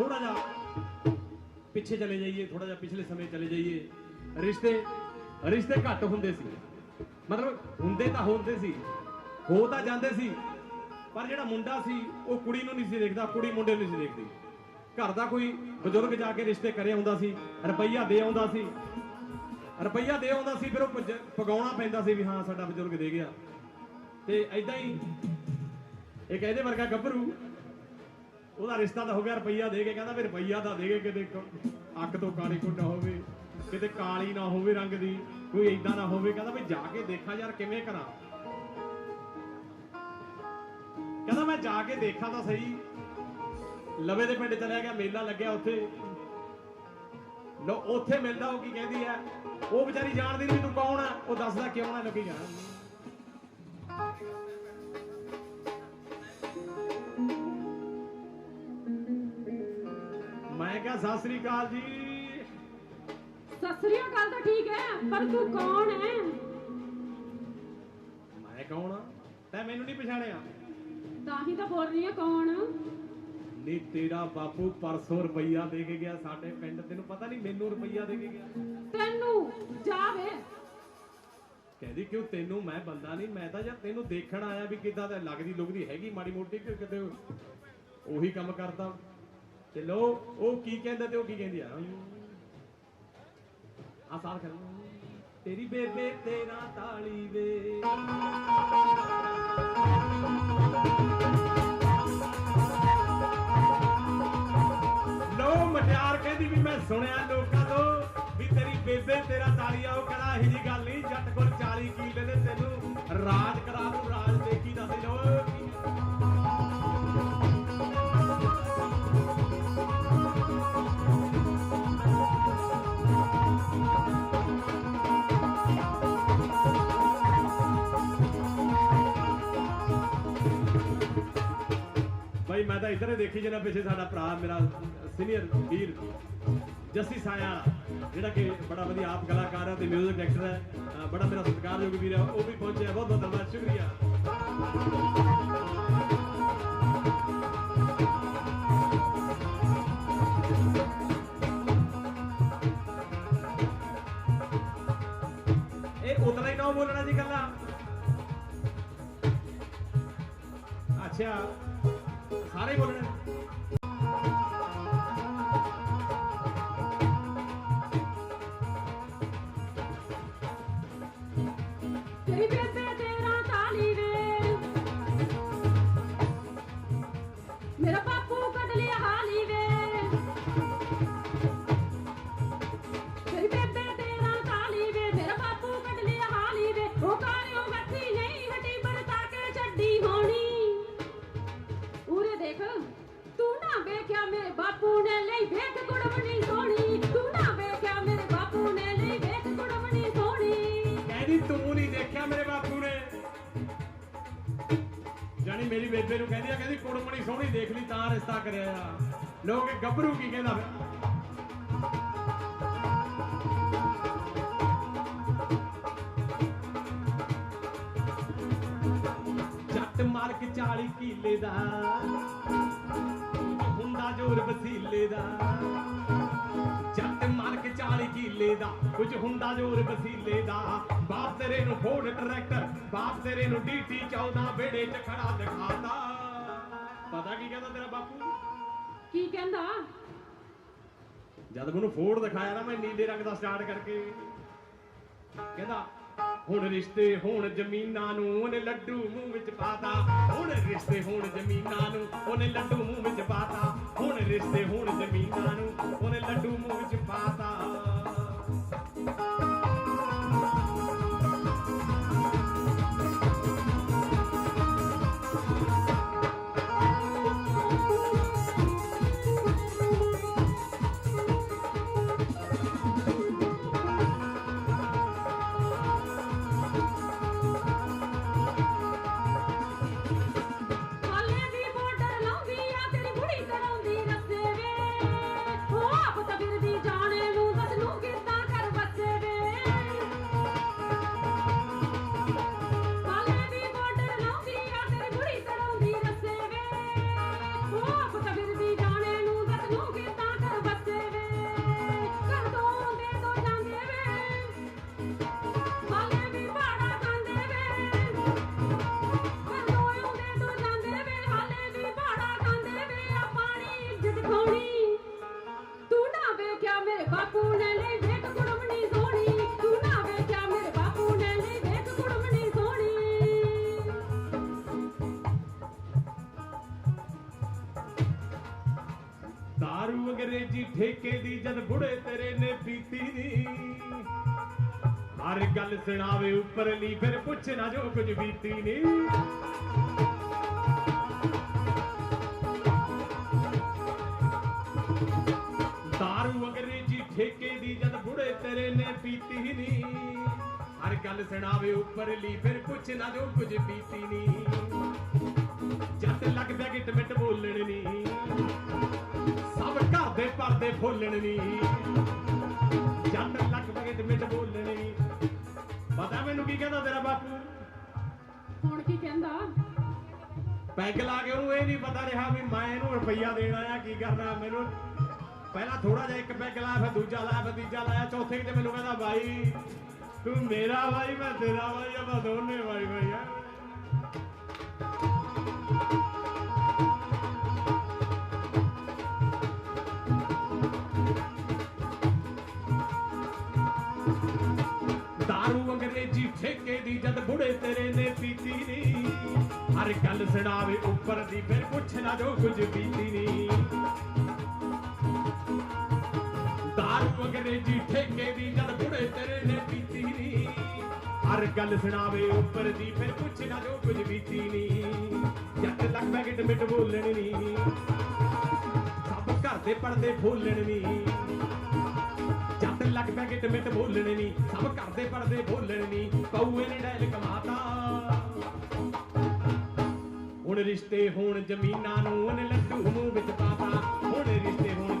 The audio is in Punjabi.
ਥੋੜਾ ਜਿਹਾ ਪਿੱਛੇ ਚਲੇ ਜਾਈਏ ਥੋੜਾ ਜਿਹਾ ਪਿਛਲੇ ਸਮੇਂ ਚਲੇ ਜਾਈਏ ਰਿਸ਼ਤੇ ਰਿਸ਼ਤੇ ਘੱਟ ਹੁੰਦੇ ਸੀ ਮਤਲਬ ਹੁੰਦੇ ਤਾਂ ਹੁੰਦੇ ਸੀ ਹੋ ਤਾਂ ਜਾਂਦੇ ਸੀ ਪਰ ਜਿਹੜਾ ਮੁੰਡਾ ਸੀ ਉਹ ਕੁੜੀ ਨੂੰ ਨਹੀਂ ਸੀ ਦੇਖਦਾ ਕੁੜੀ ਮੁੰਡੇ ਨੂੰ ਨਹੀਂ ਸੀ ਦੇਖਦੀ ਘਰ ਦਾ ਕੋਈ ਬਜ਼ੁਰਗ ਜਾ ਕੇ ਰਿਸ਼ਤੇ ਕਰੇ ਆਉਂਦਾ ਸੀ ਰੁਪਈਆ ਦੇ ਆਉਂਦਾ ਸੀ ਰੁਪਈਆ ਦੇ ਆਉਂਦਾ ਸੀ ਫਿਰ ਉਹ ਪਜ- ਪਗਾਉਣਾ ਪੈਂਦਾ ਸੀ ਵੀ ਹਾਂ ਸਾਡਾ ਬਜ਼ੁਰਗ ਦੇ ਗਿਆ ਤੇ ਐਦਾਂ ਹੀ ਇੱਕ ਇਹਦੇ ਵਰਗਾ ਗੱਭਰੂ ਉਹਦਾ ਰਿਸ਼ਤਾ ਤਾਂ ਹੋ ਗਿਆ ਰੁਪਈਆ ਦੇ ਕੇ, ਕਹਿੰਦਾ ਵੀ ਰੁਪਈਆ ਤਾਂ ਦੇ ਕੇ ਕਿਤੇ ਕ- ਤੋਂ ਕਾਲੀ ਕੁੰਡਾ ਹੋਵੇ, ਕਿਤੇ ਕਾਲੀ ਨਾ ਹੋਵੇ ਰੰਗ ਦੀ, ਕੋਈ ਏਦਾਂ ਨਾ ਹੋਵੇ, ਕਹਿੰਦਾ ਵੀ ਜਾ ਕੇ ਦੇਖਾਂ ਯਾਰ ਕਿਵੇਂ ਕਰਾਂ। ਕਹਿੰਦਾ ਮੈਂ ਜਾ ਕੇ ਦੇਖਾਂ ਤਾਂ ਸਹੀ। ਲਵੇ ਦੇ ਪਿੰਡ ਚਲਿਆ ਗਿਆ, ਮੇਲਾ ਲੱਗਿਆ ਉੱਥੇ। ਲੋ ਉੱਥੇ ਮਿਲਦਾ ਉਹ ਕੀ ਕਹਿੰਦੀ ਆ ਉਹ ਵਿਚਾਰੀ ਜਾਣਦੀ ਨਹੀਂ ਵੀ ਤੂੰ ਕੌਣ ਆ, ਉਹ ਦੱਸਦਾ ਕਿਉਂ ਨਾ ਲੋਕੀ ਜਾਣਾ। ਮੈਂ ਕਿਹਾ ਸਤਿ ਸ੍ਰੀ ਅਕਾਲ ਜੀ। ਸਤਿ ਸ੍ਰੀ ਅਕਾਲ ਤਾਂ ਠੀਕ ਹੈ ਪਰ ਤੂੰ ਕੌਣ ਹੈ? ਮੈਂ ਕੌਣ ਆ ਤੈਂ ਮੈਨੂੰ ਨਹੀਂ ਪਛਾਣਿਆ। ਤਾਂ ਹੀ ਤਾਂ ਬੋਲ ਰਹੀ ਹੈ ਕੌਣ? ਨੀ ਤੇਰਾ ਬਾਪੂ ਪਰਸੋਂ ਰੁਪਈਆ ਦੇ ਕੇ ਗਿਆ ਸਾਡੇ ਪਿੰਡ ਤੈਨੂੰ ਪਤਾ ਨਹੀਂ ਮੈਨੂੰ ਰੁਪਈਆ ਦੇ ਕੇ ਗਿਆ। ਤੈਨੂੰ? ਜਾਵੇ ਕਹਿੰਦੀ ਕਿਉਂ ਤੈਨੂੰ ਮੈਂ ਬੰਦਾ ਨਹੀਂ? ਮੈਂ ਤਾਂ ਯਾਰ ਤੈਨੂੰ ਦੇਖਣ ਆਇਆ ਵੀ ਕਿਦਾਂ ਦਾ ਲੱਗਦੀ ਲੁਗਦੀ ਹੈਗੀ ਮਾੜੀ ਮੋਟੀ ਕਿ ਕਿਤੇ ਉਹੀ ਕੰਮ ਕਰਦਾ। ਲੋ ਉਹ ਕੀ ਕਹਿੰਦਾ ਤੇ ਉਹ ਕੀ ਕਹਿੰਦੀ ਆ? ਆ ਸਾਲ ਕਰ ਤੇਰੀ ਬੇਬੇ ਤੇਰਾ ਤਾਲੀ ਵੇ। ਲੋ ਮਟਿਆਰ ਕਹਿੰਦੀ ਵੀ ਮੈਂ ਸੁਣਿਆ ਲੋਕਾਂ ਤੋਂ ਵੀ ਤੇਰੀ ਬੇਬੇ ਤੇਰਾ ਤਾਲੀ ਆ, ਉਹ ਕਹਿੰਦਾ ਇਹੀ ਜੀ ਗੱਲ ਨਹੀਂ, ਜੱਟ ਕੋਲ 40 ਕੀਲੇ ਨੇ ਤੈਨੂੰ ਰਾਜ ਰਾਜ ਤਾਂ ਇੱਧਰ ਦੇਖੀ ਜਨਾ ਪਿੱਛੇ ਸਾਡਾ ਭਰਾ, ਮੇਰਾ ਸੀਨੀਅਰ ਵੀਰ, ਜੱਸੀ ਸਾਇਆ, ਜਿਹੜਾ ਕਿ ਬੜਾ ਵਧੀਆ ਆਪ ਕਲਾਕਾਰ ਹੈ ਤੇ 뮤직 ਡਾਇਰੈਕਟਰ ਹੈ ਬੜਾ ਮੇਰਾ ਸਤਿਕਾਰਯੋਗ ਵੀਰ ਹੈ, ਉਹ ਵੀ ਪਹੁੰਚਿਆ ਬਹੁਤ ਬਹੁਤ ਧੰਨਵਾਦ, ਸ਼ੁਕਰੀਆ। ਇਹ ਉਤਨਾ ਹੀ ਨਾ ਬੋਲਣਾ ਜੀ ਕੱਲਾ ਅੱਛਾ। ਤੂੰ ਨਹੀਂ ਦੇਖਿਆ ਮੇਰੇ ਬਾਪੂ ਮੇਰੀ ਬੇਬੇ ਨੂੰ ਕਹਿੰਦੀ ਆ, ਕਹਿੰਦੀ ਕੁੜਮਣੀ ਸੋਹਣੀ ਦੇਖ ਲਈ, ਤਾਂ ਰਿਸ਼ਤਾ ਕਰਿਆ ਆ। ਲੋਕ ਗੱਭਰੂ ਕੀ ਕਹਿੰਦਾ ਫਿਰ? ਜੱਟ ਮਾਲਕ 40 ਕਿਲੇ ਦਾ, ਹੁੰਦਾ ਜੋਰ ਵਸੀਲੇ ਦਾ। ਜੱਟ ਮਾਲਕ 40 ਕਿੱਲੇ ਦਾ ਕੁਝ ਹੁੰਦਾ ਜੋਰ ਵਸੀਲੇ ਦਾ। ਬਾਪ ਤੇਰੇ ਨੂੰ ਫੋੜ ਟਰੈਕਟਰ ਬਾਪ ਤੇਰੇ ਨੂੰ ਡੀਟੀ 14 ਬੇੜੇ ਚ ਖੜਾ ਦਿਖਾਤਾ। ਪਤਾ ਕੀ ਕਹਿੰਦਾ ਤੇਰਾ ਬਾਪੂ? ਕੀ ਕਹਿੰਦਾ? ਜਦ ਮੈਨੂੰ ਫੋੜ ਦਿਖਾਇਆ ਨਾ ਮੈਂ ਨੀਲੇ ਰੰਗ ਦਾ ਸਟਾਰਟ ਕਰਕੇ। ਕਹਿੰਦਾ ਹੁਣ ਰਿਸ਼ਤੇ ਹੁਣ ਜ਼ਮੀਨਾਂ ਨੂੰ ਉਹਨੇ ਲੱਡੂ ਮੂੰਹ ਵਿੱਚ ਪਾਤਾ। ਹੁਣ ਰਿਸ਼ਤੇ ਹੁਣ ਜ਼ਮੀਨਾਂ ਨੂੰ ਉਹਨੇ ਲੱਡੂ ਮੂੰਹ ਵਿੱਚ ਪਾਤਾ। ਹੁਣ ਰਿਸ਼ਤੇ ਹੁਣ ਜ਼ਮੀਨਾਂ ਨੂੰ ਉਹਨੇ ਲੱਡੂ ਮੂੰਹ ਦਾਰੂ ਅੰਗਰੇਜ਼ੀ ਠੇਕੇ ਦੀ ਜਦ ਬੁੜੇ ਤੇਰੇ ਨੇ ਪੀਤੀ ਦੀ ਹਰ ਗੱਲ ਸੁਣਾਵੇ ਉੱਪਰਲੀ ਫਿਰ ਪੁੱਛ ਨਾ ਜੋ ਕੁਝ ਬੀਤੀ ਨੀ ਠੇਕੇ ਦੀ ਜਦ ਬੁੜੇ ਤੇਰੇ ਨੇ ਪੀਤੀ ਨੀ। ਹਰ ਗੱਲ ਸੁਣਾਵੇ ਉੱਪਰਲੀ ਫਿਰ ਪੁੱਛ ਨਾ ਜੋ ਕੁਝ ਬੀਤੀ ਨੀ। ਜੱਟ ਲੱਗ ਪਿਆ ਗਿੱਟ ਮਿੱਟ ਬੋਲਣ ਨੀ। ਸਭ ਘਰ ਦੇ ਪਰਦੇ ਫੋਲਣ ਨੀ। ਜੱਟ ਲੱਗ ਪਿਆ ਗਿੱਟ ਮਿੱਟ ਬੋਲਣ ਨੀ। ਪਤਾ ਮੈਨੂੰ ਕੀ ਕਹਿੰਦਾ ਤੇਰਾ ਬਾਪੂ? ਹੁਣ ਕੀ ਕਹਿੰਦਾ? ਪੈਗ ਲਾ ਕੇ ਉਹਨੂੰ ਇਹ ਨਹੀਂ ਪਤਾ ਰਿਹਾ ਵੀ ਮੈਂ ਇਹਨੂੰ ਰੁਪਈਆ ਦੇਣਾ ਆ ਕੀ ਕਰਨਾ ਮੈਨੂੰ? ਪਹਿਲਾਂ ਥੋੜਾ ਜਿਹਾ ਇੱਕ ਪੈਗ ਲਾਇਆ ਫਿਰ ਦੂਜਾ ਲਾਇਆ ਫਿਰ ਤੀਜਾ ਲਾਇਆ, ਚੌਥੇ ਤੇ ਮੈਨੂੰ ਕਹਿੰਦਾ, ਬਾਈ, ਤੂੰ ਮੇਰਾ ਬਾਈ, ਮੈਂ ਤੇਰਾ ਬਾਈ, ਆਪਾਂ ਦੋਨੇ ਬਾਈ ਬਾਈ ਆ। ਦਾਰੂ ਅੰਗਰੇਜ਼ੀ ਠੇਕੇ ਦੀ ਜਦ ਬੁੜੇ ਤੇਰੇ ਨੇ ਪੀਤੀ ਨੀ ਹਰ ਗੱਲ ਸੁਣਾਵੇ ਉੱਪਰ ਦੀ ਫਿਰ ਪੁੱਛ ਨਾ ਜੋ ਕੁਝ ਪੀਤੀ ਨੀ ਦਾਰੂ ਅੰਗਰੇਜ਼ੀ ਠੇਕੇ ਦੀ ਜਦ ਬੁੜੇ ਤੇਰੇ ਨੇ ਪੀਤੀ ਨੀ। ਹਰ ਗੱਲ ਸੁਣਾਵੇ ਉੱਪਰ ਦੀ, ਫਿਰ ਪੁੱਛ ਨਾ ਜੋ ਕੁਝ ਬੀਤੀ ਨੀ। ਜੱਟ ਲੱਗ ਪੈ ਗਿੱਟ ਬੋਲਣ ਨੀ। ਸਭ ਘਰ ਦੇ ਪਰਦੇ ਫੋਲਣ ਨੀ। ਜੱਟ ਲੱਗ ਪੈ ਗਿੱਟ ਬੋਲਣ ਨੀ। ਸਭ ਘਰ ਦੇ ਪਰਦੇ ਬੋਲਣ ਨੀ। ਕਊਏ ਨੇ ਡੈਲ ਕਮਾਤਾ। ਹੁਣ ਰਿਸ਼ਤੇ ਹੋਣ ਜ਼ਮੀਨਾਂ ਨੂੰ ਉਹਨੇ ਲੱਡੂ ਮੂੰਹ ਵਿੱਚ ਪਾਤਾ। ਹੁਣ ਰਿਸ਼ਤੇ ਹੋਣ